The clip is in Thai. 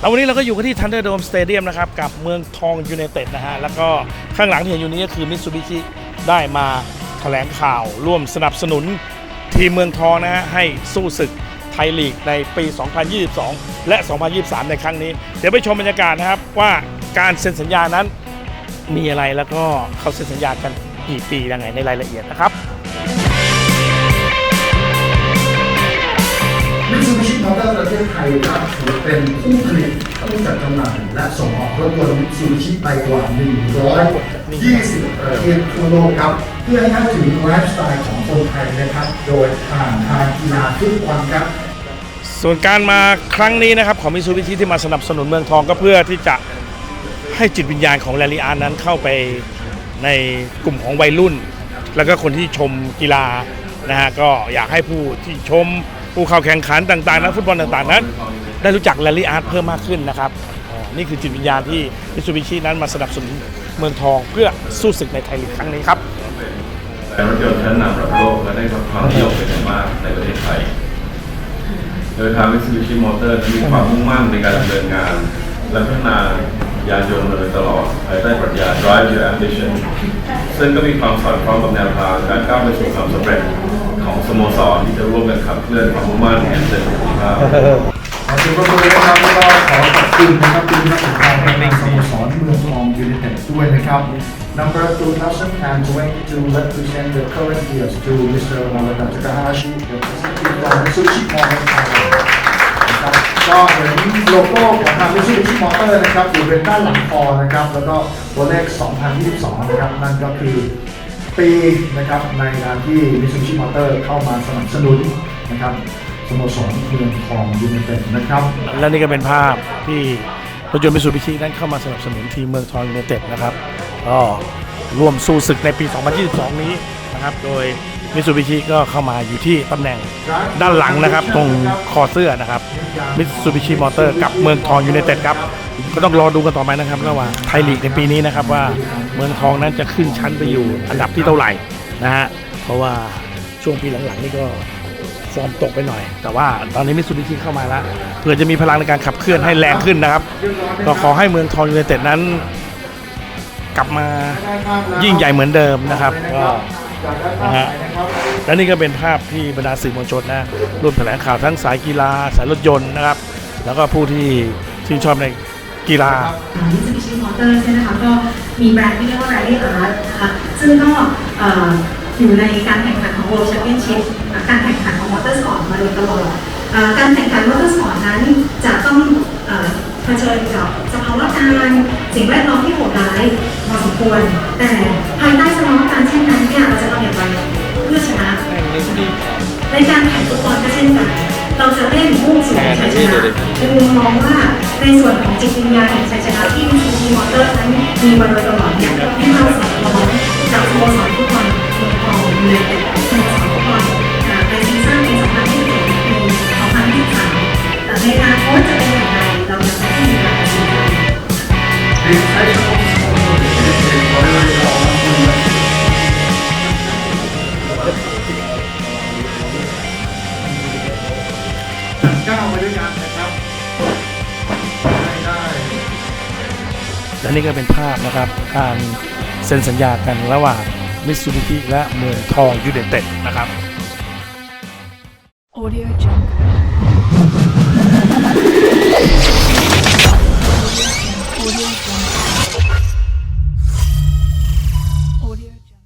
แล้ววันนี้เราก็อยู่กันที่ Thunderdome Stadium นะครับ กับเมืองทองยูไนเต็ดนะฮะ แล้วก็ข้างหลังที่เห็นอยู่นี้ก็คือมิตซูบิชิได้มาแถลงข่าวร่วมสนับสนุนทีมเมืองทองนะฮะ ให้สู้ศึกไทยลีกในปี 2022 และ 2023 ในครั้งนี้ เดี๋ยวไปชมบรรยากาศนะครับว่าการเซ็นสัญญานั้นมีอะไรแล้วก็เขาเซ็นสัญญากันกี่ปียังไงในรายละเอียดนะครับ ยครับถือเป็นผู้ผลิตผู้จัดจำหน่ายและส่งออกรถยนต์มิตซูบิชิไปกว่า 120 ประเทศทั่วโลกครับ เพื่อให้เข้าถึงไลฟ์สไตล์ของคนไทยนะครับ โดยผ่านทางกีฬาฟุตบอลครับ ส่วนการมาครั้งนี้นะครับของมิซูบิชิที่มาสนับสนุนเมืองทองก็เพื่อที่จะให้จิตวิญญาณของแรลลี่อาร์นั้นเข้าไปในกลุ่มของวัยรุ่น แล้วก็คนที่ชมกีฬานะฮะก็อยากให้ผู้ที่ชม ผู้เข้าแข่งขันต่างๆนักฟุตบอลต่างๆนั้น ได้รู้จักแรลลี่อาร์เพิ่มมากขึ้นนะครับนี่คือจิตวิญญาณที่มิซูบิชินั้นมาสนับสนุนเมืองทองเพื่อสู้ศึกในไทยลีกครั้งนี้ครับแต่รถยนต์ชั้นนำระดับโลกและได้รับความนิยมเป็นอย่างมากในประเทศไทย โดยทาง Mitsubishi Motors มีความมุ่งมั่นในการดำเนินงาน และพัฒนายานยนต์มาโดยตลอดภายใต้ปรัชญา Drive Your Ambition ซึ่งก็มีความสอดคล้องกับแนวทางการก้าวไปสู่ความสำเร็จ ของสโมสรที่จะร่วมกันขับเคลื่อนความมุ่งมั่นแห่งเศรษฐกิจภาพ ขอบคุณพระคุณนะครับแล้วก็ขอขอบคุณนะครับทีมนักศึกษาในสโมสรเมืองทองยูไนเต็ดด้วยนะครับ Number 2022 represent the current years to Mr. Narada Takahashi the president of Mitsubishi Motors Thailand นะครับก็เห็นโลโก้ของทาง Mitsubishi Motors นะครับอยู่เป็นด้านหลังคอนะครับ แล้วก็ตัวเลข 2022 นะครับ นั่นก็คือ ปีนะครับในการที่ Mitsubishi Motors เข้ามาสนับสนุนนะครับสโมสรเมืองทองยูเนเต็ดนะครับ และนี่ก็เป็นภาพที่รถยนต์มิสซูบิชินั้นเข้ามาสนับสนุนทีมเมืองทองยูเนเต็ดนะครับก็ร่วมสู้ศึกในปี 2022 นี้นะครับ โดย มิตซูบิชิก็เข้ามาอยู่ที่ตำแหน่งด้านหลังนะครับ ตรงคอเสื้อนะครับมิตซูบิชิมอเตอร์กับเมืองทองยูไนเต็ดครับก็ต้องรอดูกันต่อไปนะครับระหว่างไทยลีกในปีนี้นะครับว่าเมืองทองนั้นจะขึ้นชั้นไปอยู่อันดับที่เท่าไหร่นะฮะเพราะว่าช่วงปีหลังๆนี่ก็ฟอร์มตกไปหน่อย แต่ว่าตอนนี้มิตซูบิชิเข้ามาแล้วเพื่อจะมีพลังในการขับเคลื่อนให้แรงขึ้นนะครับก็ขอให้เมืองทองยูไนเต็ดนั้น กลับมายิ่งใหญ่เหมือนเดิมนะครับก็ นะฮะและนี่ก็เป็นภาพที่บรรดาสื่อมวลชนนะร่วมแถลงข่าวทั้งสายกีฬาสายรถยนต์นะครับ แล้วก็ผู้ที่ชื่นชอบในกีฬามิตซูบิชิมอเตอร์ใช่ไหมคะก็มีแบรนด์ที่เรียกว่า Rally Art นะคะซึ่งก็อยู่ในการแข่งขันของ World Championship การแข่งขันของมอเตอร์สปอร์ตมาโดยตลอดการแข่งขันมอเตอร์สปอร์ตนั้นจะต้องเอ่อเผชิญกับสภาวะการสิ่งแวดล้อมที่โหดร้ายพอสมควร แต่ภายใต้สภาวะการ ในการแข่งฟุตบอลก็เช่นกันเราจะเล่นมุ่งสู่ชัยชนะในมุมองว่าในส่วนของจิตวิญญาณแห่งชัยชนะที่มีทีมมอเตอร์นั้นมีมาโดยตลอดเนี่ยที่เราสอนน้องจากสโมสรฟุตบอลเมืองทองยูไนเต็ดสโมสรฟุตบอลในซีซั่นปี2021ปี2023แต่ในอนาคตจะเป็นอย่างไรเรายังไม่มีการตัดสินใจ และนี่ก็เป็นภาพนะครับการเซ็นสัญญากันระหว่างมิตซูบิชิและเมืองทองยูเนเต็ดนะครับ Audio Jungle.